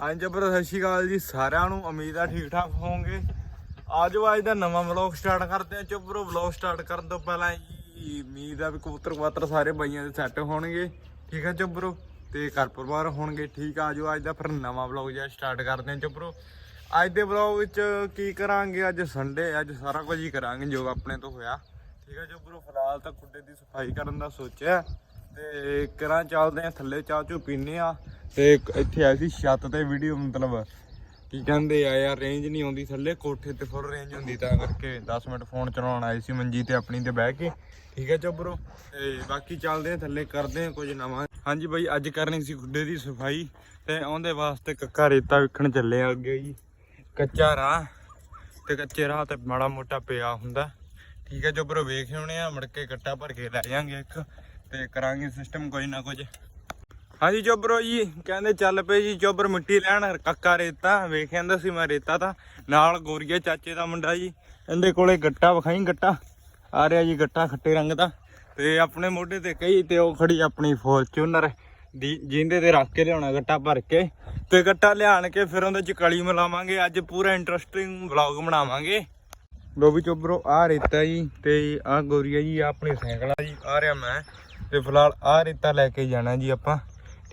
ਹਾਂਜੀ ਬਰੋ ਸਤਿ ਸ਼੍ਰੀ ਅਕਾਲ ਜੀ, ਸਾਰਿਆਂ ਨੂੰ ਉਮੀਦ ਆ ਠੀਕ ਠਾਕ ਹੋਵੋਗੇ ਆਜੋ ਅੱਜ ਦਾ ਨਵਾਂ ਵਲੌਗ ਸਟਾਰਟ ਕਰਦੇ ਹਾਂ ਚੁੱਪਰੋ ਵਲੌਗ ਸਟਾਰਟ ਕਰਨ ਤੋਂ ਪਹਿਲਾਂ ਜੀ, ਉਮੀਦ ਆ ਵੀ ਕਬੂਤਰ ਕਵਾਤਰ ਸਾਰੇ ਬਾਈਆਂ ਦੇ ਸੈੱਟ ਹੋਣਗੇ। ਠੀਕ ਆ ਚੁੱਪਰੋ ਤੇ ਘਰ ਪਰਿਵਾਰ ਹੋਣਗੇ, ਠੀਕ ਆ ਆਜੋ ਅੱਜ ਦਾ ਫਿਰ ਨਵਾਂ ਵਲੌਗ ਜਿਹਾ ਸਟਾਰਟ ਕਰਦੇ ਹਾਂ ਚੁੱਪਰੋ ਅੱਜ ਦੇ ਵਲੌਗ ਵਿੱਚ ਕੀ ਕਰਾਂਗੇ, ਅੱਜ ਸੰਡੇ ਅੱਜ ਸਾਰਾ ਕੁਝ ਹੀ ਕਰਾਂਗੇ, ਜੋ ਆਪਣੇ ਤੋਂ ਹੋਇਆ। ਠੀਕ ਆ ਚੁੱਪਰੋ ਫਿਲਹਾਲ ਤਾਂ ਖੁੱਡੇ ਦੀ ਸਫ਼ਾਈ ਕਰਨ ਦਾ ਸੋਚਿਆ। ਤੇ ਕਰਾਂ, ਚੱਲਦੇ ਆ, ਥੱਲੇ ਚਾਹ ਚੂ ਪੀਨੇ ਆ। ਤੇ ਇੱਥੇ ਆਏ ਸੀ ਛੱਤ ਤੇ ਵੀਡੀਓ ਮਤਲਬ ਕੀ ਕਹਿੰਦੇ ਆ ਯਾਰ ਰੇਂਜ ਨਹੀਂ ਆਉਂਦੀ ਥੱਲੇ, ਕੋਠੇ ਤੇ ਫੁੱਲ ਰੇਂਜ ਹੁੰਦੀ, ਤਾਂ ਕਰਕੇ 10 ਮਿੰਟ ਫੋਨ ਚਲਾਉਣ ਆਏ ਸੀ ਮੰਜੀ ਤੇ ਆਪਣੀ ਤੇ ਬਹਿ ਕੇ। ਠੀਕ ਹੈ ਚੋਬਰੋ ਤੇ ਬਾਕੀ ਚੱਲਦੇ ਆ, ਥੱਲੇ ਕਰਦੇ ਆ ਕੁਝ ਨਵਾਂ। ਹਾਂਜੀ ਬਾਈ, ਅੱਜ ਕਰਨੀ ਸੀ ਗੁੱਡੇ ਦੀ ਸਫ਼ਾਈ ਤੇ ਉਹਦੇ ਵਾਸਤੇ ਕੱਕਾ ਰੇਤਾ ਵਿਖਣ ਚੱਲੇ ਆ ਅੱਗੇ ਜੀ। ਕੱਚਾ ਰਾਹ ਤੇ ਕੱਚੇ ਰਾਹ ਤੇ ਮਾੜਾ ਮੋਟਾ ਪਿਆ ਹੁੰਦਾ। ਠੀਕ ਹੈ ਚੋਬਰੋ ਵੇਖ ਆਉਣੇ ਆ, ਮੁੜ ਕੇ ਕੱਟਾ ਭਰ ਕੇ ਲੈ ਜਾਾਂਗੇ ਇੱਕ। ਤੇ ਕਰਾਂਗੇ ਸਿਸਟਮ ਕੋਈ ਨਾ ਕੁਝ। ਹਾਂਜੀ ਚੋਬਰੋ ਜੀ, ਕਹਿੰਦੇ ਚੱਲ ਪਏ ਜੀ, ਚੋਬਰ ਮਿੱਟੀ ਲੈਣ, ਕੱਕਾ ਰੇਤਾ ਵੇਖ ਜਾਂਦਾ ਸੀ ਮੈਂ ਰੇਤਾ ਤਾਂ। ਨਾਲ ਗੋਰੀਆ ਚਾਚੇ ਦਾ ਮੁੰਡਾ ਜੀ, ਇਹਦੇ ਕੋਲੇ ਗੱਟਾ ਵਿਖਾਈ ਗੱਟਾ। ਆ ਰਿਹਾ ਜੀ ਗੱਟਾ ਖੱਟੇ ਰੰਗ ਦਾ। ਤੇ ਆਪਣੇ ਮੋਢੇ ਤੇ ਕਹੀ ਤੇ ਉਹ ਖੜੀ ਆਪਣੀ ਫੋਰਚੂਨਰ ਦੀ, ਜਿੰਦੇ ਤੇ ਰੱਖ ਕੇ ਲਿਆਉਣਾ ਗੱਟਾ ਭਰ ਕੇ। ਤੇ ਗੱਟਾ ਲਿਆਣ ਕੇ ਫਿਰ ਉਹਦੇ ਚ ਕਲੀ ਮਿਲਾਵਾਂਗੇ, ਅੱਜ ਪੂਰਾ ਇੰਟਰਸਟਿੰਗ ਵਲੌਗ ਬਣਾਵਾਂਗੇ। ਲੋ ਵੀ ਚੋਬਰੋ, ਆ ਰੇਤਾ ਜੀ ਤੇ ਆ ਗੋਰੀਆ ਜੀ ਆਹ ਆਪਣੀ ਸਾਈਕਲ ਆ ਜੀ, ਆ ਰਿਹਾ ਮੈਂ। ਤੇ ਫਿਲਹਾਲ ਆ ਰੇਤਾ ਲੈ ਕੇ ਜਾਣਾ ਜੀ ਆਪਾਂ।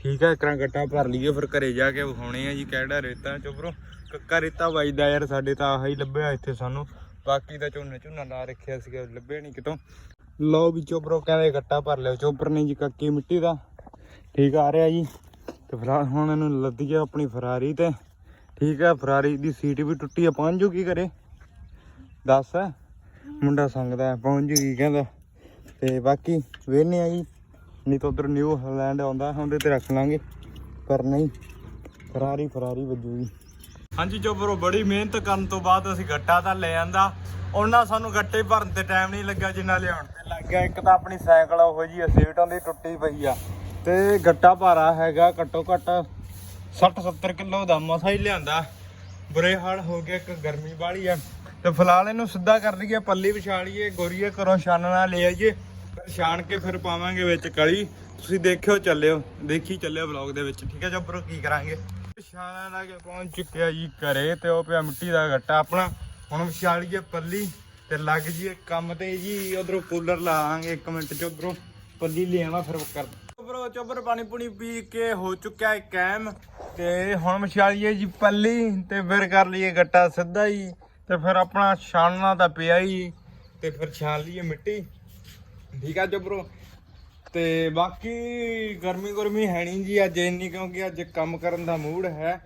ਠੀਕ ਹੈ ਇਕਰਾਂ ਗੱਟਾ ਭਰ ਲਈਏ, ਫਿਰ ਘਰੇ ਜਾ ਕੇ ਵਿਖਾਉਣੇ ਆ ਜੀ ਕਿਹੜਾ ਰੇਤਾ ਚੋਬਰੋ ਕੱਕਾ ਰੇਤਾ ਵੱਜਦਾ ਯਾਰ, ਸਾਡੇ ਤਾਂ ਆਹ ਹੀ ਲੱਭਿਆ ਇੱਥੇ ਸਾਨੂੰ। ਬਾਕੀ ਤਾਂ ਝੋਨਾ ਝੋਨਾ ਲਾ ਰੱਖਿਆ ਸੀਗਾ, ਲੱਭਿਆ ਨਹੀਂ ਕਿਤੋਂ। ਲਓ ਵੀ ਚੋਬਰੋ ਕਹਿੰਦੇ ਗੱਟਾ ਭਰ ਲਿਓ। ਚੋਬਰ ਨੇ ਜੀ ਕੱਕੀ ਮਿੱਟੀ ਦਾ। ਠੀਕ ਆ ਰਿਹਾ ਜੀ। ਤੇ ਫਿਲਹਾਲ ਹੁਣ ਇਹਨੂੰ ਲੱਦੀਏ ਆਪਣੀ ਫਰਾਰੀ ਤੇ। ਠੀਕ ਹੈ ਫਰਾਰੀ ਦੀ ਸੀਟ ਵੀ ਟੁੱਟੀ ਆ, ਪਹੁੰਚ ਜੂਗੀ ਘਰੇ। ਦੱਸ, ਮੁੰਡਾ ਸੰਗਦਾ ਪਹੁੰਚ ਜੂਗੀ ਕਹਿੰਦਾ। ਤੇ ਬਾਕੀ ਵੇਹਨੇ ਆ ਜੀ। ਨਹੀਂ ਤਾਂ ਉਧਰ ਨਿਊ ਹਾਲੈਂਡ ਆਉਂਦਾ ਉਹਦੇ ਤੇ ਰੱਖ ਲਾਂਗੇ। ਪਰ ਨਹੀਂ ਫਰਾਰੀ ਫਰਾਰੀ ਵੱਜੂਗੀ ਹਾਂਜੀ ਜੋ ਬਰੋ ਬੜੀ ਮਿਹਨਤ ਕਰਨ ਤੋਂ ਬਾਅਦ ਅਸੀਂ ਗੱਟਾ ਤਾਂ ਲੈ ਆਂਦਾ। ਉਹਨਾਂ ਸਾਨੂੰ ਗੱਟੇ ਭਰਨ ਤੇ ਟਾਈਮ ਨਹੀਂ ਲੱਗਾ ਜਿੰਨਾ ਲਿਆਉਣ ਤੇ ਲੱਗ ਗਿਆ। ਇੱਕ ਤਾਂ ਆਪਣੀ ਸਾਈਕਲ ਉਹੋ ਜੀ ਸੀਟ ਉਹਦੀ ਟੁੱਟੀ ਪਈ ਆ। ਤੇ ਗੱਟਾ ਭਾਰਾ ਹੈਗਾ, ਘੱਟੋ ਘੱਟ 60 70 ਕਿਲੋ ਦਾ ਮਸਾ ਹੀ ਲਿਆਂਦਾ। ਬੁਰੇ ਹਾਲ ਹੋ ਗਿਆ ਇੱਕ ਗਰਮੀ ਵਾਲੀ ਆ। ਤੇ ਫਿਲਹਾਲ ਇਹਨੂੰ ਸਿੱਧਾ ਕਰ ਲਈਏ, ਪੱਲੀ ਵਿਛਾ ਲਈਏ, ਗੋਰੀਏ ਘਰੋਂ ਛਾਨਣਾ ਲੈ ਆਈਏ। ਫਿਰ ਛਾਣ ਕੇ ਫਿਰ ਪਾਵਾਂਗੇ ਵਿੱਚ ਕਲੀ। ਤੁਸੀਂ ਦੇਖਿਓ, ਚੱਲਿਓ। ਦੇਖੀ ਚੱਲਿਓ ਵਲੌਗ ਦੇ ਵਿੱਚ। ਠੀਕ ਹੈ ਜੱਬਰੋ ਕੀ ਕਰਾਂਗੇ? ਛਾਣਾ ਲਾ ਕੇ ਪਹੁੰਚ ਚੁੱਕਿਆ ਜੀ ਘਰੇ ਤੇ ਉਹ ਪਿਆ ਮਿੱਟੀ ਦਾ ਗੱਟਾ ਆਪਣਾ। ਹੁਣ ਵਿਛਾਲੀਏ ਪੱਲੀ ਤੇ ਲੱਗ ਜੀਏ ਕੰਮ ਤੇ ਜੀ। ਉਧਰੋਂ ਕੂਲਰ ਲਾਵਾਂਗੇ 1 ਮਿੰਟ ਚ, ਉਧਰੋਂ ਪੱਲੀ ਲੈ ਫਿਰ ਕਰ। ਚੋਬਰੋ ਚੋਬਰ ਪਾਣੀ ਪੂਣੀ ਪੀ ਕੇ ਹੋ ਚੁੱਕਿਆ ਹੈ ਕੈਮ ਤੇ ਹੁਣ ਵਿਛਾਲੀਏ ਜੀ ਪੱਲੀ ਤੇ ਫਿਰ ਕਰ ਲਈਏ ਗੱਟਾ ਸਿੱਧਾ ਹੀ। ਤੇ ਫਿਰ ਆਪਣਾ ਛਾਣਨਾ ਤਾਂ ਪਿਆ ਹੀ। ਤੇ ਫਿਰ ਛਾਣ ਲਈਏ ਮਿੱਟੀ। ਠੀਕ ਆ ਚੋਬਰੋ ਤੇ ਬਾਕੀ ਗਰਮੀ ਗਰਮੀ ਹੈ ਨਹੀਂ ਜੀ ਅੱਜ ਇੰਨੀ, ਕਿਉਂਕਿ ਅੱਜ ਕੰਮ ਕਰਨ ਦਾ ਮੂਡ ਹੈ।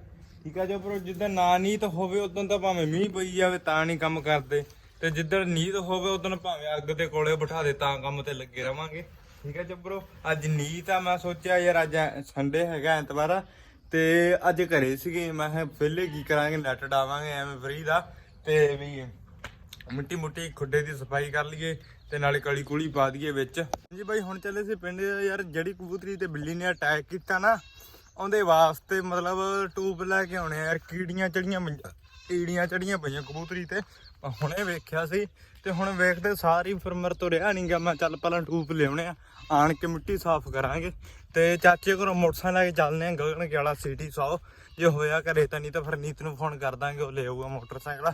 ਠੀਕ ਆ ਚੋਬਰੋ ਜਿੱਦਾਂ ਨਾ ਨੀਤ ਹੋਵੇ ਉਦੋਂ ਤਾਂ ਭਾਵੇਂ ਮੀਂਹ ਪਈ ਜਾਵੇ, ਤਾਂ ਨਹੀਂ ਕੰਮ ਕਰਦੇ। ਤੇ ਜਿੱਦਣ ਨੀਤ ਹੋਵੇ ਉਦੋਂ ਭਾਵੇਂ ਅੱਗ ਦੇ ਕੋਲੇ ਬਿਠਾ ਦੇ, ਤਾਂ ਕੰਮ ਤੇ ਲੱਗੇ ਰਵਾਂਗੇ। ਠੀਕ ਹੈ ਜੱਬਰੋ ਅੱਜ ਨੀਤ ਆ, ਮੈਂ ਸੋਚਿਆ ਯਾਰ ਅੱਜ ਸੰਡੇ ਹੈਗਾ ਐਤਵਾਰ। ਤੇ ਅੱਜ ਘਰੇ ਸੀਗੇ, ਮੈਂ ਕਿਹਾ ਪਹਿਲੇ ਕੀ ਕਰਾਂਗੇ ਨੈਟ ਡਾਵਾਂਗੇ ਐਵੇਂ ਫਰੀ ਦਾ। ਤੇ ਵੀ ਮਿੱਟੀ ਮੁੱਟੀ ਖੁੱਡੇ ਦੀ ਸਫ਼ਾਈ ਕਰ ਲਈਏ। ਤੇ ਨਾਲੇ ਕਲੀ ਕੁਲੀ ਪਾ ਦਈਏ ਵਿੱਚ। ਜੀ ਬਾਈ, ਹੁਣ ਚੱਲੇ ਸੀ ਪਿੰਡ ਯਾਰ, ਜਿਹੜੀ ਕਬੂਤਰੀ ਤੇ ਬਿੱਲੀ ਨੇ ਅਟੈਕ ਕੀਤਾ ਨਾ, ਉਹਦੇ ਵਾਸਤੇ ਮਤਲਬ ਟੂਬ ਲੈ ਕੇ ਆਉਣੇ ਯਾਰ, ਕੀੜੀਆਂ ਚੜੀਆਂ ਪਈਆਂ, ਕੀੜੀਆਂ ਚੜੀਆਂ ਪਈਆਂ ਕਬੂਤਰੀ ਤੇ। ਹੁਣੇ ਵੇਖਿਆ ਸੀ ਤੇ ਹੁਣ ਵੇਖਦੇ ਸਾਰੀ ਫਰਮਰ ਤੋਂ ਰਿਹਾ ਨਹੀਂ ਗਿਆ, ਮੈਂ ਚੱਲ ਪਹਿਲਾਂ ਟੂਬ ਲਿਆਉਣੇ ਆ, ਆਣ ਕੇ ਮਿੱਟੀ ਸਾਫ਼ ਕਰਾਂਗੇ। ਤੇ ਚਾਚੇ ਕੋਲੋਂ ਮੋਟਰਸਾਈਕਲ ਲੈ ਕੇ ਚੱਲਦੇ ਆ, ਗਗਨ ਗਿਆਲਾ ਸਿਟੀ 100 ਜੇ ਹੋਇਆ ਘਰੇ ਤਾਂ ਨਹੀਂ ਤਾਂ ਫਿਰ ਨੀਤ ਨੂੰ ਫੋਨ ਕਰ ਦਾਂਗੇ, ਉਹ ਲੈ ਆਊਗਾ ਮੋਟਰਸਾਈਕਲ।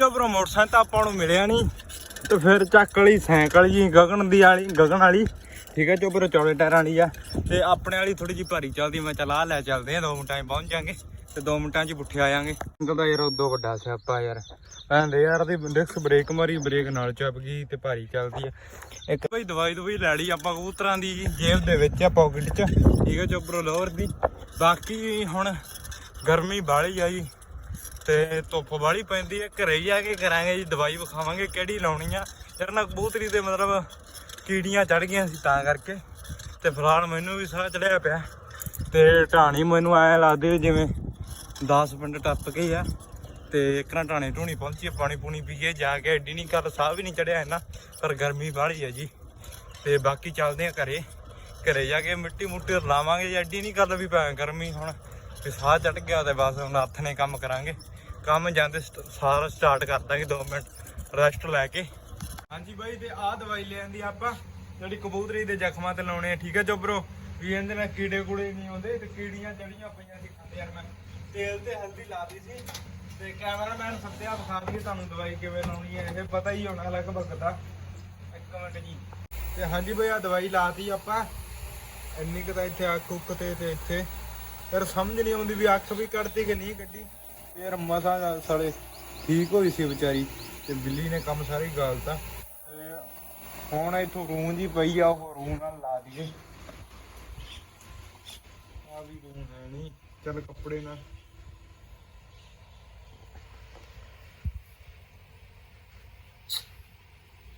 ਜੋ ਮੋਟਰਸਾਈਕਲ ਤਾਂ ਆਪਾਂ ਨੂੰ ਮਿਲਿਆ ਨਹੀਂ ਤੇ ਫਿਰ ਚੱਕ ਵਾਲੀ ਸਾਈਕਲ ਜੀ, ਗਗਨ ਦੀ ਵਾਲੀ, ਗਗਨ ਵਾਲੀ। ਠੀਕ ਹੈ ਜੋ ਚੌੜੇ ਟਾਇਰਾਂ ਵਾਲੀ ਆ। ਤੇ ਆਪਣੇ ਵਾਲੀ ਥੋੜੀ ਜੀ ਭਾਰੀ ਚੱਲਦੀ, ਮੈਂ ਚਲਾ ਲੈ ਚੱਲਦੇ ਆ 2 ਮਿੰਟਾਂ 'ਚ ਪਹੁੰਚ ਜਾਾਂਗੇ। ਤੇ 2 ਮਿੰਟਾਂ 'ਚ ਪੁੱਠੇ ਆ ਜਾਾਂਗੇ। ਕਹਿੰਦਾ ਯਾਰ ਉਦੋਂ ਵੱਡਾ ਸਿਆਪਾ ਯਾਰ। ਕਹਿੰਦੇ ਯਾਰ ਦੀ ਡਿਸਕ ਬ੍ਰੇਕ ਮਾਰੀ ਬ੍ਰੇਕ ਨਾਲ ਚੱਪ ਗਈ ਤੇ ਭਾਰੀ ਚੱਲਦੀ ਆ। ਇੱਕ ਭਾਈ ਦਵਾਈ ਦਵਾਈ ਲੈ ਲਈ ਆਪਾਂ ਕਬੂਤਰਾਂ ਦੀ ਜੀ, ਜੇਬ ਦੇ ਵਿੱਚ ਆ ਪਾਕਟ 'ਚ। ਠੀਕ ਹੈ ਚੋਪਰੋ ਲੋਅਰ ਦੀ। ਬਾਕੀ ਹੁਣ ਗਰਮੀ ਬਾਹਲੀ ਆ ਜੀ। ਤੇ ਧੁੱਪ ਬਾਹਲੀ ਪੈਂਦੀ ਹੈ। ਘਰੇ ਹੀ ਆ ਕੇ ਕਰਾਂਗੇ ਜੀ, ਦਵਾਈ ਵਿਖਾਵਾਂਗੇ ਕਿਹੜੀ ਲਾਉਣੀ ਆ। ਫਿਰ ਨਾ ਕਬੂਤਰੀ ਦੇ ਮਤਲਬ ਕੀੜੀਆਂ ਚੜ ਗਈਆਂ ਸੀ ਤਾਂ ਕਰਕੇ। ਤੇ ਫਿਲਹਾਲ ਮੈਨੂੰ ਵੀ ਸਾਹ ਚੜਿਆ ਪਿਆ। ਤੇ ਢਾਣੀ ਮੈਨੂੰ ਐ ਲੱਗਦੀ ਜਿਵੇਂ 10 ਮਿੰਟ ਟੱਪ ਗਏ ਆ। ਤੇ ਇਕਰਾਂ ਢਾਣੇ ਢੂਣੀ ਪਹੁੰਚੀ ਪਾਣੀ ਪੂਣੀ ਪੀਏ ਜਾ ਕੇ ਐਡੀ ਨਹੀਂ ਕਰ ਸਾਹ ਵੀ ਨਹੀਂ ਚੜਿਆ ਇਹਨਾਂ ਪਰ ਗਰਮੀ ਬਾਹਲੀ ਆ ਜੀ। ਤੇ ਬਾਕੀ ਚੱਲਦੇ ਆ ਘਰੇ। ਘਰੇ ਜਾ ਕੇ ਮਿੱਟੀ ਮੁੱਟੀ ਲਾਵਾਂਗੇ ਐਡੀ ਨਹੀਂ ਕਰ ਵੀ ਪੈ ਗਰਮੀ ਹੁਣ। ਤੇ ਸਾਹ ਚੜ ਗਿਆ ਤੇ ਬਸ ਹੁਣ ਹੱਥ ਨੇ ਕੰਮ ਕਰਾਂਗੇ। ਕੰਮ ਜਾਂਦੇ ਸਾਰਾ ਸਟਾਰਟ ਕਰ ਦਾਂਗੇ 2 ਮਿੰਟ ਰੈਸਟ ਲੈ ਕੇ। ਹਾਂਜੀ ਬਾਈ, ਤੇ ਆਹ ਦਵਾਈ ਲੈਂਦੀ ਆਪਾਂ, ਜਿਹੜੀ ਕਬੂਤਰੀ ਦੇ ਜ਼ਖਮਾਂ ਤੇ ਲਾਉਣੇ ਆ, ਠੀਕ ਹੈ ਚੋਬਰੋ ਵੀ ਇਹਦੇ ਨਾਲ ਕੀੜੇ ਕੂੜੇ ਨਹੀਂ ਆਉਂਦੇ ਤੇ ਕੀੜੀਆਂ ਚੜੀਆਂ ਪਈਆਂ ਸੀ ਖਾਂਦੇ ਯਾਰ ਮੈਂ। ਤੇਲ ਤੇ ਹਲਦੀ ਲਾਤੀ ਸੀ ਤੇ ਕੈਮਰਾਮੈਨ ਸੱਤਿਆ ਵਿਖਾ ਦਈਏ ਤੁਹਾਨੂੰ ਦਵਾਈ ਕਿਵੇਂ ਲਾਉਣੀ ਹੈ, ਇਹ ਪਤਾ ਹੀ ਹੋਣਾ ਲਗਭਗ ਦਾ। ਇੱਕ ਮਿੰਟ ਜੀ। ਤੇ ਹਾਂਜੀ ਬਈ ਆ ਦਵਾਈ ਲਾਤੀ ਆਪਾਂ। ਇੰਨੀ ਕੁ ਤਾਂ ਇੱਥੇ ਅੱਖ ਉੱਕ ਤੇ ਤੇ ਇੱਥੇ। ਫਿਰ ਸਮਝ ਨਹੀਂ ਆਉਂਦੀ ਵੀ ਅੱਖ ਵੀ ਕੱਢਤੀ ਕਿ ਨਹੀਂ ਕੱਢੀ। ਫਿਰ ਮਸਾ ਨਾਲ ਸਾਲੇ ਠੀਕ ਹੋਈ ਸੀ ਵਿਚਾਰੀ ਤੇ ਬਿੱਲੀ ਨੇ ਕੰਮ ਸਾਰੀ ਗਾਲਤਾ ਤੇ। ਹੁਣ ਇੱਥੋਂ ਰੂੰ ਜੀ ਪਈ ਆ, ਉਹ ਰੂੰ ਨਾਲ ਲਾ ਦਈਏ। ਆ ਵੀ ਰੂੰ ਹੈ ਨਹੀਂ, ਚੱਲ ਕੱਪੜੇ ਨਾਲ।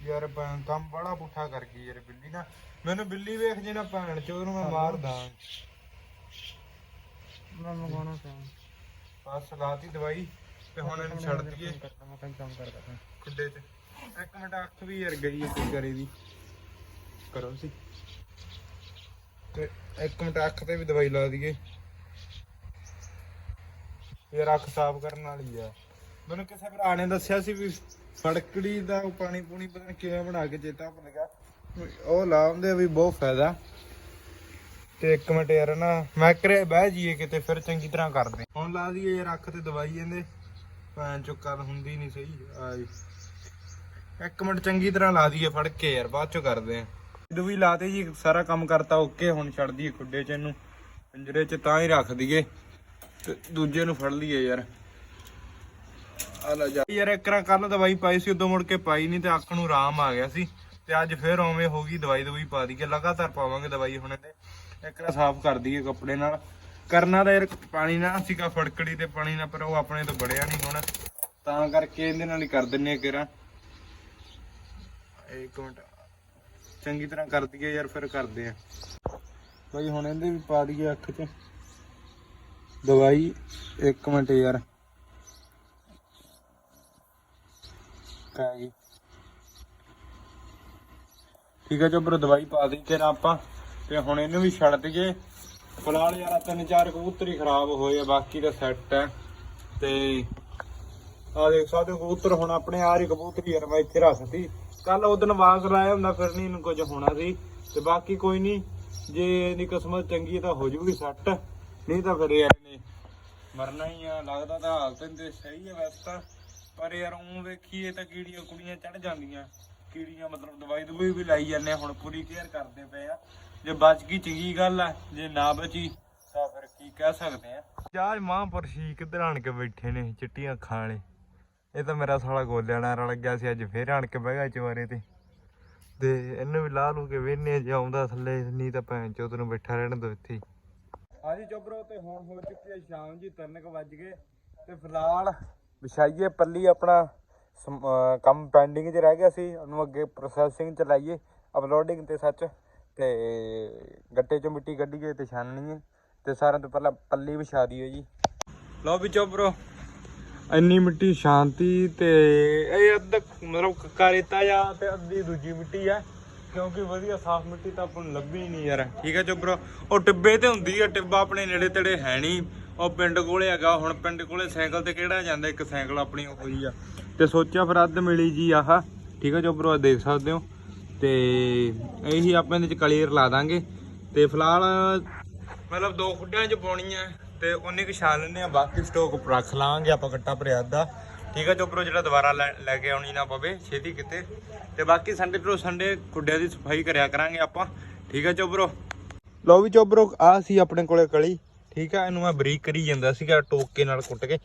ਯਾਰ ਕੰਮ ਬੜਾ ਪੁੱਠਾ ਕਰ ਗਈ ਯਾਰ ਬਿੱਲੀ ਨਾ। ਮੈਨੂੰ ਬਿੱਲੀ ਵੇਖ ਜੇ ਨਾ ਭੈਣ ਚ, ਉਹਨੂੰ ਮੈਂ ਮਾਰਦਾ। ਮੈਂ ਮੰਗਾਉਣਾ ਤਾਂ। ਬਸ ਲਾਤੀ ਦਵਾਈ ਤੇ ਹੁਣ ਇਹਨੂੰ ਛੱਡ ਦਈਏ। ਮੈਂ ਕਈ ਕੰਮ ਕਰਦਾ ਹਾਂ ਖੁੱਡੇ 'ਚ ਇੱਕ ਮਿੰਟ ਅੱਖ ਵੀ ਯਾਰ ਗਈ ਹੈ ਕੀ ਕਰੇ ਦੀ। ਕਰੋ ਸੀ ਤੇ ਇੱਕ ਮਿੰਟ ਅੱਖ ਤੇ ਵੀ ਦਵਾਈ ਲਾ ਦਈਏ। ਯਾਰ ਅੱਖ ਸਾਫ਼ ਕਰਨ ਵਾਲੀ ਆ। ਮੈਨੂੰ ਕਿਸੇ ਭਰਾ ਨੇ ਦੱਸਿਆ ਸੀ ਵੀ ਫੜਕੜੀ ਦਾ ਉਹ ਪਾਣੀ ਪੂਣੀ ਪਤਾ ਨੀ ਕਿਵੇਂ ਬਣਾ ਕੇ ਚੇਤਾ ਭੁੱਲ ਗਿਆ। ਉਹ ਲਾਉਂਦੇ ਵੀ ਬਹੁਤ ਫਾਇਦਾ। ਤੇ ਇੱਕ ਮਿੰਟ ਯਾਰ ਨਾ, ਮੈਂ ਕਰੇ ਬਹਿ ਜੀਏ ਕਿਤੇ, ਫਿਰ ਚੰਗੀ ਤਰ੍ਹਾਂ ਕਰਦੇ ਹੁਣ ਲਾ ਦਈਏ ਯਾਰ ਅੱਖ ਤੇ ਦਵਾਈ ਇਹਦੇ ਭੈਣ ਚੋਂ ਹੁੰਦੀ ਨਹੀਂ ਸਹੀ ਆ ਇੱਕ ਮਿੰਟ ਚੰਗੀ ਤਰ੍ਹਾਂ ਲਾ ਦਈਏ, ਫੜ ਕੇ ਯਾਰ, ਬਾਅਦ ਚੋਂ ਕਰਦੇ ਆ ਜਦੋਂ ਵੀ ਲਾਤੇ ਜੀ, ਸਾਰਾ ਕੰਮ ਕਰਤਾ, ਓਕੇ, ਹੁਣ ਛੱਡ ਦਈਏ ਖੁੱਡੇ 'ਚ ਇਹਨੂੰ। ਪਿੰਜਰੇ 'ਚ ਤਾਂ ਹੀ ਰੱਖ ਦਈਏ। ਤੇ ਦੂਜੇ ਨੂੰ ਫੜ ਲਈਏ ਯਾਰ। ਆ ਜਾ। ਯਾਰ ਇੱਕ ਰਾਂ ਕੱਲ ਦਵਾਈ ਪਾਈ ਸੀ, ਉਦੋਂ ਮੁੜ ਕੇ ਪਾਈ ਨਹੀਂ ਤੇ ਅੱਖ ਨੂੰ ਆਰਾਮ ਆ ਗਿਆ ਸੀ। ਤੇ ਅੱਜ ਫੇਰ ਉਵੇਂ ਹੋ ਗਈ ਦਵਾਈ ਦਵਾਈ ਪਾ ਦਈਏ, ਲਗਾਤਾਰ ਪਾਵਾਂਗੇ ਦਵਾਈ ਹੁਣ ਇਹਦੇ। ਇੱਕ ਰਾਂ ਸਾਫ਼ ਕਰ ਦਈਏ ਕੱਪੜੇ ਨਾਲ। ਕਰਨਾ ਤਾਂ ਯਾਰ ਪਾਣੀ ਨਾਲ ਸੀਗਾ ਫੜਕੜੀ ਤੇ ਪਾਣੀ ਨਾਲ, ਪਰ ਉਹ ਆਪਣੇ ਤੋਂ ਬੜਿਆ ਨਹੀਂ ਹੁਣ। ਤਾਂ ਕਰਕੇ ਇਹਦੇ ਨਾਲ ਹੀ ਕਰ ਦਿੰਨੇ ਆ ਕਿਰਾਂ। ਇੱਕ ਮਿੰਟ। ਚੰਗੀ ਤਰ੍ਹਾਂ ਕਰ ਦਈਏ ਯਾਰ, ਫਿਰ ਕਰਦੇ ਆ। ਭਾਈ ਹੁਣ ਇਹਦੇ ਵੀ ਪਾ ਦਈਏ ਅੱਖ 'ਚ। ਦਵਾਈ, ਇੱਕ ਮਿੰਟ ਯਾਰ। ਕਾ ਠੀਕ ਹੈ ਚੋਬਰ ਦਵਾਈ ਪਾ ਦੇ ਤੇਰਾ ਆਪਾਂ। ਤੇ ਹੁਣ ਇਹਨੂੰ ਵੀ ਛੱਡ ਦਈਏ। ਫਿਲਹਾਲ ਯਾਰ ਤਿੰਨ ਚਾਰ ਕਬੂਤਰ ਹੀ ਖਰਾਬ ਹੋਏ ਆ, ਬਾਕੀ ਤਾਂ ਸੈੱਟ ਹੈ ਤੇ ਆ ਦੇਖ ਸਕਦੇ ਕਬੂਤਰ ਹੁਣ ਆਪਣੇ ਆਰ ਹੀ ਕਬੂਤਰ ਯਾਰ ਮੈਂ ਇੱਥੇ ਰੱਖਤੀ ਕੱਲ ਉਹ ਦਿਨ ਵਾਂਗ ਲਾਇਆ ਹੁੰਦਾ, ਫਿਰ ਨਹੀਂ ਇਹਨੂੰ ਕੁਝ ਹੋਣਾ ਸੀ। ਤੇ ਬਾਕੀ ਕੋਈ ਨਹੀਂ, ਜੇ ਇਹਦੀ ਕਿਸਮਤ ਚੰਗੀ ਤਾਂ ਹੋ ਜੂਗੀ ਸੱਟ ਨਹੀਂ ਤਾਂ ਫਿਰ ਯਾਰ ਇਹਨੇ ਮਰਨਾ ਹੀ ਆ, ਲੱਗਦਾ ਤਾਂ ਹਾਲਤ ਇਹਦੇ ਸਹੀ ਹੈ ਵੈਸੇ। ਤਾਂ ਪਰ ਯਾਰ ਉਹ ਵੇਖੀਏ ਤਾਂ ਕੀੜੀਆਂ ਕੁੜੀਆਂ ਚੜ ਜਾਂਦੀਆਂ। ਕੀੜੀਆਂ ਮਤਲਬ ਦਵਾਈ ਦਵਾਈ ਵੀ ਲਾਈ ਜਾਂਦੇ ਹੁਣ ਪੂਰੀ ਕੇਅਰ ਕਰਦੇ ਪਏ ਆ। ਜੇ ਬਚ ਗਈ ਚੰਗੀ ਗੱਲ ਆ ਜੇ ਨਾ ਬਚੀ ਤਾਂ ਫਿਰ ਕੀ ਕਹਿ ਸਕਦੇ ਆ? ਯਾਰ ਮਹਾਂਪੁਰਸ਼ੀ ਕਿੱਧਰ ਆਣ ਕੇ ਬੈਠੇ ਨੇ ਚਿੱਟੀਆਂ ਅੱਖਾਂ ਵਾਲੇ। ਇਹ ਤਾਂ ਮੇਰਾ ਸਾਲਾ ਗੋਲਿਆਂ ਨਾਲ ਰਲ ਗਿਆ ਸੀ ਅੱਜ ਫੇਰ ਆਣ ਕੇ ਬਹਿ ਗਿਆ ਚਵਾਰੇ ਤੇ। ਤੇ ਇਹਨੂੰ ਵੀ ਲਾ ਲੂ ਕੇ ਵੇਨੇ ਜੇ ਆਉਂਦਾ ਥੱਲੇ ਨਹੀਂ ਤਾਂ ਭੈਣ ਚੋਦ ਨੂੰ ਬੈਠਾ ਰਹਿਣ ਦੋ ਇੱਥੇ ਹਾਂਜੀ ਚੋਬਰੋ ਤੇ ਹੁਣ ਹੋ ਚੁੱਕੀ ਹੈ ਸ਼ਾਮ ਜੀ 3:00 ਵੱਜ ਗਏ। ਤੇ ਫਿਲਹਾਲ ਵਿਛਾਈਏ ਪੱਲੀ ਆਪਣਾ ਕੰਮ ਪੈਂਡਿੰਗ 'ਚ ਰਹਿ ਗਿਆ ਸੀ ਉਹਨੂੰ ਅੱਗੇ ਪ੍ਰੋਸੈਸਿੰਗ ਚ ਲਾਈਏ ਅਪਲੋਡਿੰਗ ਤੇ ਸੱਚ। ਤੇ ਗੱਟੇ 'ਚੋਂ ਮਿੱਟੀ ਕੱਢੀਏ ਤੇ ਛਾਨਣੀ ਹੈ। ਤੇ ਸਾਰਿਆਂ ਤੋਂ ਪਹਿਲਾਂ ਪੱਲੀ ਵਿਛਾ ਦਿਓ ਜੀ। ਲਓ ਵੀ ਚੋਬਰੋ ਇੰਨੀ ਮਿੱਟੀ ਸ਼ਾਂਤੀ ਤੇ ਇਹ ਅੱਧ ਮਤਲਬ ਕੱਕਾ ਰੇਤਾ ਜਾਂ ਤੇ ਅੱਧੀ ਦੂਜੀ ਮਿੱਟੀ ਆ। ਕਿਉਂਕਿ ਵਧੀਆ ਸਾਫ਼ ਮਿੱਟੀ ਤਾਂ ਆਪਾਂ ਨੂੰ ਲੱਭੀ ਨਹੀਂ ਯਾਰ। ਠੀਕ ਹੈ ਚੋਬਰੋ ਉਹ ਟਿੱਬੇ ਤੇ ਹੁੰਦੀ ਆ, ਟਿੱਬਾ ਆਪਣੇ ਨੇੜੇ ਤੇੜੇ ਹੈ ਨਹੀਂ। ਉਹ ਪਿੰਡ ਕੋਲੇ ਹੈਗਾ, ਹੁਣ ਪਿੰਡ ਕੋਲੇ ਸਾਈਕਲ ਤੇ ਕਿਹੜਾ ਜਾਂਦਾ, ਇੱਕ ਸਾਈਕਲ ਆਪਣੀ ਹੋਈ ਆ। ਤੇ ਸੋਚਿਆ ਫਿਰ ਅੱਧ ਮਿਲੀ ਜੀ ਆਹ। ਠੀਕ ਹੈ ਚੋਬਰੋ ਦੇਖ ਸਕਦੇ ਹੋ। ਤੇ ਇਹੀ ਆਪਾਂ ਇਹਦੇ ਚ ਕਲੀਅਰ ਲਾ ਦਾਂਗੇ। ਤੇ ਫਿਲਹਾਲ ਮਤਲਬ ਦੋ ਖੁੱਡਿਆਂ ਚ ਪਾਉਣੀ ਆ ਤੇ ਉਹਨੇ ਕੁ ਛਾਲ ਲੈਣੇ ਆ ਬਾਕੀ ਸਟੋਕ ਰੱਖ ਲਾਂਗੇ ਆਪਾਂ ਕੱਟਾ ਭਰਿਆ ਅੱਧਾ। ਠੀਕ ਆ ਚੋਪਰੋ ਜਿਹੜਾ ਦੁਬਾਰਾ ਲੈ ਲੈ ਕੇ ਆਉਣੀ ਨਾ ਪਵੇ, ਛੇਤੀ ਕਿਤੇ। ਤੇ ਬਾਕੀ ਸੰਡੇ ਟੂ ਸੰਡੇ ਖੁੱਡਿਆਂ ਦੀ ਸਫ਼ਾਈ ਕਰਿਆ ਕਰਾਂਗੇ ਆਪਾਂ। ਠੀਕ ਆ ਚੋਪਰੋ? ਲਓ ਵੀ ਚੋਪਰੋ ਆ ਸੀ ਆਪਣੇ ਕੋਲੇ ਕਲੀ। ਠੀਕ ਆ ਇਹਨੂੰ ਮੈਂ ਬਰੀਕ ਕਰੀ ਜਾਂਦਾ ਸੀਗਾ, ਟੋਕੇ ਨਾਲ ਕੁੱਟ ਕੇ।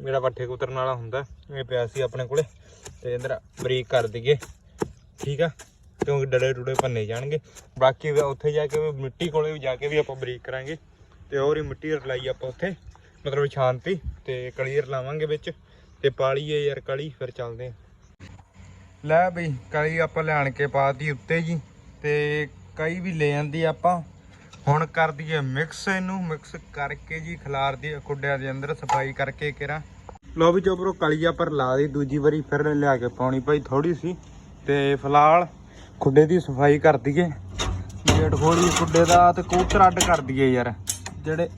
ਮੇਰਾ ਪੱਠੇ ਕੁਤਰਨ ਵਾਲਾ ਹੁੰਦਾ, ਇਹ ਪਿਆ ਸੀ ਆਪਣੇ ਕੋਲੇ। ਤੇ ਇੰਦਰ ਬਰੀਕ ਕਰ ਦਈਏ। ਠੀਕ ਆ ਕਿਉਂਕਿ ਡਲੇ ਟੁੜੇ ਭੰਨੇ ਜਾਣਗੇ। ਬਾਕੀ ਉੱਥੇ ਜਾ ਕੇ ਮਿੱਟੀ ਕੋਲੇ ਵੀ ਜਾ ਕੇ ਵੀ ਆਪਾਂ ਬਰੀਕ ਕਰਾਂਗੇ। ਤੇ ਹੋਰ ਹੀ ਮਿੱਟੀ ਰਲਾਈ ਆਪਾਂ ਉੱਥੇ। ਮਤਲਬ ਸ਼ਾਂਤੀ ਤੇ ਕਲੀਅਰ ਲਾਵਾਂਗੇ ਵਿੱਚ। ਤੇ ਪਾਲੀਏ ਯਾਰ ਕਲੀ, ਫਿਰ ਚੱਲਦੇ ਆ ਲੈ ਬਈ, ਕਲੀ ਆਪਾਂ ਲਿਆਣ ਕੇ ਪਾਤੀ ਉੱਤੇ ਜੀ। ਤੇ ਕਈ ਵੀ ਲੈ ਜਾਂਦੀ ਆਪਾਂ। ਹੁਣ ਕਰ ਦਈਏ ਮਿਕਸ ਇਹਨੂੰ। ਮਿਕਸ ਕਰਕੇ ਜੀ ਖਿਲਾਰ ਦੀ ਖੁੱਡਿਆਂ ਦੇ ਅੰਦਰ, ਸਫ਼ਾਈ ਕਰਕੇ ਕਿਰਾ। ਲੋ ਵੀ ਚੋਬਰੋ ਕਲੀਆ ਪਰ ਲਾ ਦੀ ਦੂਜੀ ਵਾਰੀ, ਫਿਰ ਲਿਆ ਕੇ ਪਾਉਣੀ ਭਾਈ ਥੋੜੀ ਸੀ। ਤੇ ਫਿਲਹਾਲ ਖੁੱਡੇ ਦੀ ਸਫ਼ਾਈ ਕਰ ਦਈਏ। ਗੇਟ ਖੋਲੀ ਖੁੱਡੇ ਦਾ ਤੇ ਕਬੂਤਰ ਅੱਡ ਕਰ ਦਈਏ ਯਾਰ। ਜਿਹੜੇ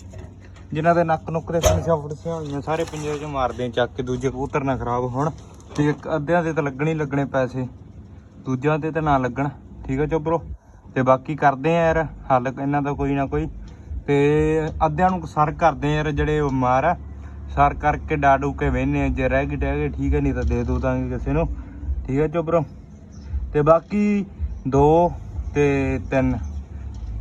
ਜਿਨ੍ਹਾਂ ਦੇ ਨੱਕ ਨੁੱਕ ਤੇ ਫਣਸੀਆਂ ਫੁੜਸੀਆਂ ਹੋਈਆਂ, ਸਾਰੇ ਪਿੰਜਰੇ 'ਚ ਮਾਰਦੇ ਚੱਕ ਕੇ ਦੂਜੇ ਕਬੂਤਰ ਨਾ ਖਰਾਬ ਹੋਣ। ਤੇ ਇੱਕ ਅੱਧਿਆਂ ਦੇ ਤਾਂ ਲੱਗਣ ਹੀ ਲੱਗਣੇ ਪੈਸੇ, ਦੂਜਿਆਂ ਤੇ ਤਾਂ ਨਾ ਲੱਗਣ। ਠੀਕ ਹੈ ਚੋਬਰੋ ਤੇ ਬਾਕੀ ਕਰਦੇ ਆ ਯਾਰ, ਹੱਲ ਇਹਨਾਂ ਦਾ ਕੋਈ ਨਾ ਕੋਈ। ਤੇ ਅੱਧਿਆਂ ਨੂੰ ਸਰ ਕਰਦੇ ਆ ਯਾਰ ਜਿਹੜੇ ਉਹ ਮਾਰ। ਆ ਸਰ ਕਰਕੇ ਡਾਡੂ ਕੇ ਵੇਨੇ ਜੇ ਰਹਿ ਗਈ, ਟਹਿ ਗਈ, ਠੀਕ ਹੈ ਨਹੀਂ ਤਾਂ ਦੇ ਦੋ ਦਾਂਗੇ ਕਿਸੇ ਨੂੰ। ਠੀਕ ਹੈ ਚੋਬਰੋ ਤੇ ਬਾਕੀ 2 ਤੇ 3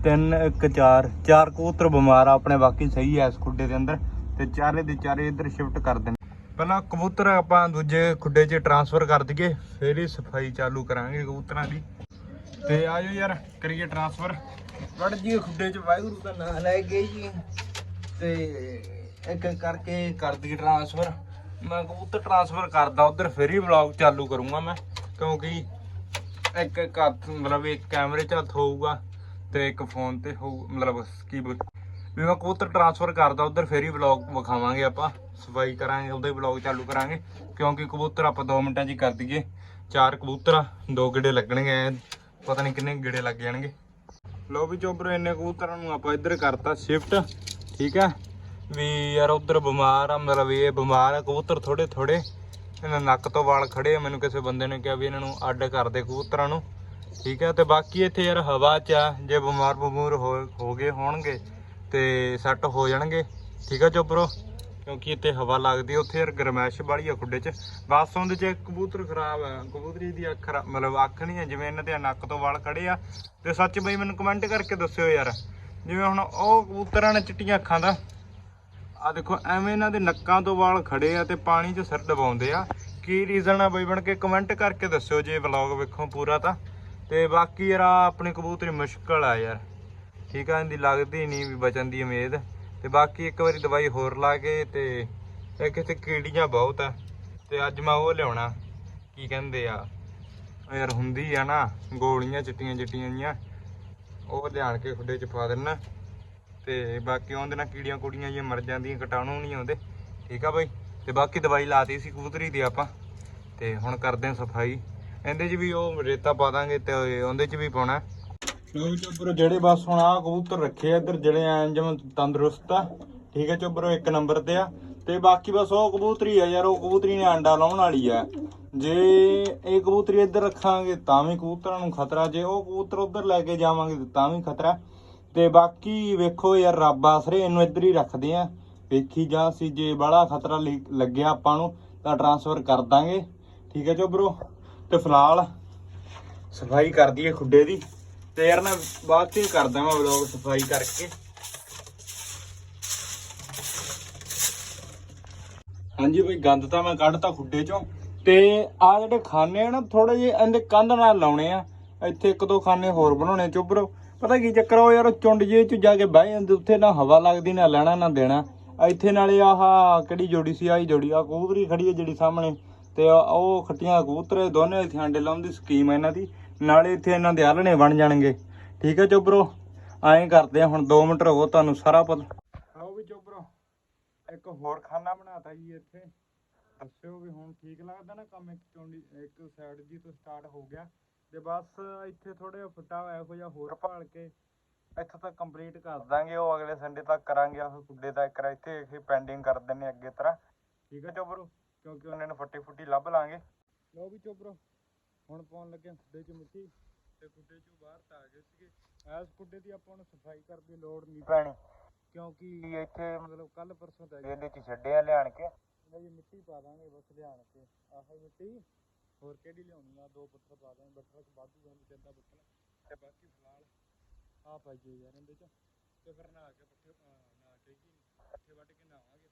ਤਿੰਨ, ਇੱਕ, ਚਾਰ। ਚਾਰ ਕਬੂਤਰ ਬਿਮਾਰ ਆ, ਆਪਣੇ ਬਾਕੀ ਸਹੀ ਐ ਇਸ ਖੁੱਡੇ ਦੇ ਅੰਦਰ। ਤੇ ਚਾਰੇ ਦੇ ਚਾਰੇ ਇੱਧਰ ਸ਼ਿਫਟ ਕਰ ਦੇਣ। ਪਹਿਲਾਂ ਕਬੂਤਰ ਆਪਾਂ ਦੂਜੇ ਖੁੱਡੇ 'ਚ ਟਰਾਂਸਫਰ ਕਰ ਦਈਏ, ਫਿਰ ਹੀ ਸਫ਼ਾਈ ਚਾਲੂ ਕਰਾਂਗੇ ਕਬੂਤਰਾਂ ਦੀ। ਤੇ ਆਜੋ ਯਾਰ, ਕਰੀਏ ਟਰਾਂਸਫਰ ਵੜ ਜੀ ਖੁੱਡੇ 'ਚ, ਵਾਹਿਗੁਰੂ ਦਾ ਨਾਮ ਲੈ ਕੇ ਜੀ। ਤੇ ਇੱਕ ਇੱਕ ਕਰਕੇ ਕਰ ਦਈਏ ਟਰਾਂਸਫਰ ਮੈਂ ਕਬੂਤਰ ਟਰਾਂਸਫਰ ਕਰਦਾ, ਉਧਰ ਫਿਰ ਹੀ ਵਲੌਗ ਚਾਲੂ ਕਰੂੰਗਾ ਮੈਂ, ਕਿਉਂਕਿ ਇੱਕ ਇੱਕ ਹੱਥ ਮਤਲਬ ਇੱਕ ਕੈਮਰੇ 'ਚ ਹੱਥ ਹੋਊਗਾ ਤੇ ਇੱਕ ਫੋਨ ਤੇ ਹੋਊ ਮਤਲਬ ਕੀ ਬ- ਵੀ ਮੈਂ ਕਬੂਤਰ ਟਰਾਂਸਫਰ ਕਰਦਾ ਉਧਰ ਫੇਰ ਹੀ ਵਲੌਗ ਵਿਖਾਵਾਂਗੇ ਆਪਾਂ। ਸਫ਼ਾਈ ਕਰਾਂਗੇ ਉਹਦਾ ਹੀ ਵਲੌਗ ਚਾਲੂ ਕਰਾਂਗੇ ਕਿਉਂਕਿ ਕਬੂਤਰ ਆਪਾਂ 2 ਮਿੰਟਾਂ 'ਚ ਹੀ ਕਰ ਦਈਏ। ਚਾਰ ਕਬੂਤਰ ਆ, ਦੋ ਗੇੜੇ ਲੱਗਣਗੇ ਪਤਾ ਨਹੀਂ ਕਿੰਨੇ ਗੇੜੇ ਲੱਗ ਜਾਣਗੇ। ਲੋ ਵੀ ਚੋਬਰੋ ਇੰਨੇ ਕਬੂਤਰਾਂ ਨੂੰ ਆਪਾਂ ਇੱਧਰ ਕਰਤਾ ਸ਼ਿਫਟ ਠੀਕ ਹੈ ਵੀ ਯਾਰ ਉਧਰ ਬਿਮਾਰ ਆ ਮਤਲਬ ਇਹ ਬਿਮਾਰ ਆ ਕਬੂਤਰ ਥੋੜੇ ਥੋੜੇ ਇਹਨਾਂ ਨੱਕ ਤੋਂ ਵਾਲ ਖੜੇ ਆ, ਮੈਨੂੰ ਕਿਸੇ ਬੰਦੇ ਨੇ ਕਿਹਾ ਵੀ ਇਹਨਾਂ ਨੂੰ ਅੱਡ ਕਰ ਦੇ ਕਬੂਤਰਾਂ ਨੂੰ। ਠੀਕ ਹੈ ਤੇ ਬਾਕੀ ਇੱਥੇ ਯਾਰ ਹਵਾ ਚ ਆ, ਜੇ ਬਿਮਾਰ ਬਮੂਰ ਹੋ ਹੋ ਗਏ ਹੋਣਗੇ ਤੇ ਸੈੱਟ ਹੋ ਜਾਣਗੇ। ਠੀਕ ਹੈ ਚੋਬਰੋ ਕਿਉਂਕਿ ਇੱਥੇ ਹਵਾ ਲੱਗਦੀ ਉੱਥੇ ਯਾਰ ਗਰਮੈਸ਼ ਵਾਲੀ ਆ ਖੁੱਡੇ 'ਚ। ਬਸ ਉਹਦੇ 'ਚ ਕਬੂਤਰ ਖਰਾਬ ਆ, ਕਬੂਤਰੀ ਦੀ ਅੱਖ ਮਤਲਬ ਅੱਖ ਨਹੀਂ ਆ, ਜਿਵੇਂ ਇਹਨਾਂ ਦੇ ਨੱਕ ਤੋਂ ਵਾਲ ਖੜੇ ਆ। ਤੇ ਸੱਚ ਬਈ ਮੈਨੂੰ ਕਮੈਂਟ ਕਰਕੇ ਦੱਸਿਓ ਯਾਰ, ਜਿਵੇਂ ਹੁਣ ਉਹ ਕਬੂਤਰਾਂ ਨੇ ਚਿੱਟੀਆਂ ਅੱਖਾਂ ਦਾ ਆ ਦੇਖੋ, ਐਵੇਂ ਇਹਨਾਂ ਦੇ ਨੱਕਾਂ ਤੋਂ ਵਾਲ ਖੜੇ ਆ ਤੇ ਪਾਣੀ 'ਚ ਸਿਰ ਦਬਾਉਂਦੇ ਆ। ਕੀ ਰੀਜ਼ਨ ਆ ਬਈ ਬਣ ਕੇ ਕਮੈਂਟ ਕਰਕੇ ਦੱਸਿਓ ਜੇ ਵਲੌਗ ਵੇਖੋ ਪੂਰਾ ਤਾਂ। ਤੇ ਬਾਕੀ ਯਾਰ, ਆਹ ਆਪਣੀ ਕਬੂਤਰੀ ਮੁਸ਼ਕਲ ਆ ਯਾਰ। ਠੀਕ ਆ, ਇਹਦੀ ਲੱਗਦੀ ਨਹੀਂ ਵੀ ਬਚਣ ਦੀ ਉਮੀਦ। ਤੇ ਬਾਕੀ ਇੱਕ ਵਾਰੀ ਦਵਾਈ ਹੋਰ ਲਾ ਕੇ ਤੇ ਇਹ ਕਿਤੇ ਕੀੜੀਆਂ ਬਹੁਤ ਆ। ਤੇ ਅੱਜ ਮੈਂ ਉਹ ਲਿਆਉਣਾ, ਕੀ ਕਹਿੰਦੇ ਆ ਯਾਰ ਹੁੰਦੀ ਆ ਨਾ, ਗੋਲੀਆਂ ਚਿੱਟੀਆਂ ਚਿੱਟੀਆਂ ਜੀਆਂ ਉਹ ਲਿਆਣ ਕੇ ਖੁੱਡੇ 'ਚ ਪਾ ਦੇਣਾ ਤੇ ਬਾਕੀ ਉਹਦੇ ਨਾਲ ਕੀੜੀਆਂ ਕੁੜੀਆਂ ਜਿਹੀਆਂ ਮਰ ਜਾਂਦੀਆਂ, ਕੀਟਾਣੂ ਨਹੀਂ ਆਉਂਦੇ। ਠੀਕ ਆ ਬਾਈ? ਤੇ ਬਾਕੀ ਦਵਾਈ ਲਾਤੀ ਸੀ ਕਬੂਤਰੀ ਦੀ ਆਪਾਂ। ਤੇ ਹੁਣ ਕਰਦੇ ਹਾਂ ਸਫ਼ਾਈ। ਇਹਦੇ 'ਚ ਵੀ ਉਹ ਰੇਤਾ ਪਾ ਦਾਂਗੇ ਤੇ ਉਹਦੇ 'ਚ ਵੀ ਪਾਉਣਾ। ਲੋ ਚੋਬਰੋ ਜਿਹੜੇ ਬਸ ਹੁਣ ਆ ਕਬੂਤਰ ਰੱਖੇ ਆ ਇੱਧਰ, ਜਿਹੜੇ ਐਂ ਜਿਵੇਂ ਤੰਦਰੁਸਤ ਆ। ਠੀਕ ਹੈ ਚੋਬਰੋ ਇੱਕ ਨੰਬਰ ਤੇ ਆ। ਤੇ ਬਾਕੀ ਬਸ ਉਹ ਕਬੂਤਰੀ ਆ ਯਾਰ, ਉਹ ਕਬੂਤਰੀ ਨੇ ਆਂਡਾ ਲਾਉਣ ਵਾਲੀ ਆ। ਜੇ ਇਹ ਕਬੂਤਰੀ ਇੱਧਰ ਰੱਖਾਂਗੇ, ਤਾਂ ਵੀ ਕਬੂਤਰਾਂ ਨੂੰ ਖਤਰਾ। ਜੇ ਉਹ ਕਬੂਤਰ ਉੱਧਰ ਲੈ ਕੇ ਜਾਵਾਂਗੇ, ਤਾਂ ਵੀ ਖਤਰਾ। ਤੇ ਬਾਕੀ ਵੇਖੋ ਯਾਰ, ਰੱਬ ਆਸਰੇ ਇਹਨੂੰ ਇੱਧਰ ਹੀ ਰੱਖਦੇ ਆ। ਵੇਖੀ ਜਾ ਸੀ ਜੇ ਬੜਾ ਖਤਰਾ ਲਿ- ਲੱਗਿਆ ਆਪਾਂ ਨੂੰ, ਤਾਂ ਟਰਾਂਸਫਰ ਕਰ ਦਾਂਗੇ। ਠੀਕ ਹੈ ਚੋਬਰੋ ਤੇ ਫਿਲਹਾਲ ਸਫ਼ਾਈ ਕਰ ਦਈਏ ਖੁੱਡੇ ਦੀ। ਤੇ ਯਾਰ ਨਾ ਬਾਅਦ ਚ ਹੀ ਕਰਦਾ ਮੈਂ ਵਲੌਗ ਸਫ਼ਾਈ ਕਰਕੇ। ਹਾਂਜੀ ਬਈ, ਗੰਦ ਤਾਂ ਮੈਂ ਕੱਢਤਾ ਖੁੱਡੇ ਚੋਂ। ਤੇ ਆ ਜਿਹੜੇ ਖਾਨੇ ਆ ਨਾ ਥੋੜੇ ਜਿਹੇ ਇਹਦੇ ਕੰਧ ਨਾਲ ਲਾਉਣੇ ਆ। ਇੱਥੇ ਇੱਕ ਦੋ ਖਾਨੇ ਹੋਰ ਬਣਾਉਣੇ ਚੁੱਬਰੋ ਪਤਾ ਕੀ ਚੱਕਰ ਉਹ ਯਾਰ ਉਹ ਚੁੰਡ ਜੇ ਚ ਜਾ ਕੇ ਬਹਿ ਜਾਂਦੇ, ਉੱਥੇ ਨਾ ਹਵਾ ਲੱਗਦੀ, ਨਾ ਲੈਣਾ, ਨਾ ਦੇਣਾ। ਇੱਥੇ ਨਾਲੇ ਆਹ ਕਿਹੜੀ ਜੋੜੀ ਸੀ, ਆਹੀ ਜੋੜੀ ਆ ਕਬੂਤਰੀ ਖੜੀ ਹੈ ਜਿਹੜੀ ਸਾਹਮਣੇ। ਤੇ ਉਹ ਖੱਟੀਆਂ ਕਬੂਤਰ, ਦੋਨੇ ਇੱਥੇ ਆਂਡੇ ਲਾਉਣ ਦੀ ਸਕੀਮ ਹੈ ਇਹਨਾਂ ਦੀ। ਨਾਲੇ ਇੱਥੇ ਇਹਨਾਂ ਦੇ ਆਲਣੇ ਬਣ ਜਾਣਗੇ। ਠੀਕ ਹੈ ਚੋਬਰੋ ਐਂ ਕਰਦੇ ਆ, ਹੁਣ 2 ਮਿੰਟ ਰੁਕੋ ਤੁਹਾਨੂੰ ਸਾਰਾ ਪਤਾ। ਆਓ ਵੀ ਚੋਬਰੋ ਇੱਕ ਹੋਰ ਖਾਨਾ ਬਣਾਤਾ ਜੀ ਇੱਥੇ। ਦੱਸਿਓ ਵੀ ਹੁਣ ਠੀਕ ਲੱਗਦਾ ਨਾ ਕੰਮ, ਇੱਕ ਚੌਂਡੀ, ਇੱਕ ਸਾਈਡ ਜੀ ਤੋਂ ਸਟਾਰਟ ਹੋ ਗਿਆ। ਤੇ ਬਸ ਇੱਥੇ ਥੋੜੇ ਫੁੱਟਾ ਹੋਇਆ ਇਹੋ ਜਿਹਾ ਹੋਰ ਭਾਲ ਕੇ ਇੱਥੇ ਤੱਕ ਕੰਪਲੀਟ ਕਰ ਦਾਂਗੇ ਉਹ ਅਗਲੇ ਸੰਡੇ ਤੱਕ ਕਰਾਂਗੇ ਉਹ ਕੁੱਡੇ ਦਾ ਇੱਕ ਇੱਥੇ ਇਹ ਪੈਂਡਿੰਗ ਕਰ ਦਿੰਨੇ ਅੱਗੇ ਤਰ੍ਹਾਂ। ਠੀਕ ਹੈ ਚੋਬਰੋ ਕਿਉਂਕਿ ਉਹਨਾਂ ਨੂੰ ਫੱਟੀ ਫੁੱਟੀ ਲੱਭ ਲਾਂਗੇ। ਲੋ ਵੀ ਚੋਬਰੋ ਹੁਣ ਪਾਉਣ ਲੱਗੇ ਖੁੱਡੇ 'ਚ ਮਿੱਟੀ ਤੇ ਖੁੱਡੇ 'ਚੋਂ ਬਾਹਰ ਤਾਂ ਗਏ ਸੀਗੇ। ਐਸ ਖੁੱਡੇ ਦੀ ਆਪਾਂ ਨੂੰ ਸਫ਼ਾਈ ਕਰਨ ਦੀ ਲੋੜ ਨਹੀਂ ਪੈਣੀ ਕਿਉਂਕਿ ਇੱਥੇ ਮਤਲਬ ਕੱਲ ਪਰਸੋਂ ਤੱਕ ਇਹਦੇ 'ਚ ਛੱਡਿਆ ਲਿਆਣ ਕੇ। ਇਹਦੇ 'ਚ ਮਿੱਟੀ ਪਾ ਦਾਂਗੇ ਬਸ ਲਿਆਣ ਕੇ। ਆਹ ਮਿੱਟੀ ਹੋਰ ਕਿਹੜੀ ਲਿਆਉਣੀ ਆ? ਦੋ ਪੱਥਰ ਪਾ ਦਾਂਗੇ ਬੱਠਲ ਵਾਧੂ ਜਾਂਦੀ ਚੰਦਾ ਬੱਠਲ ਤੇ ਬਾਕੀ ਫਿਲਹਾਲ ਆ ਪਾਈਏ ਯਾਰ ਇਹਦੇ 'ਚ। ਤੇ ਫਿਰ ਨਹਾ ਕੇ ਪੱਠੇ ਨਹਾ ਕੇ ਕੀ, ਪੱਠੇ ਵੱਢ ਕੇ ਨਹਾਵਾਂਗੇ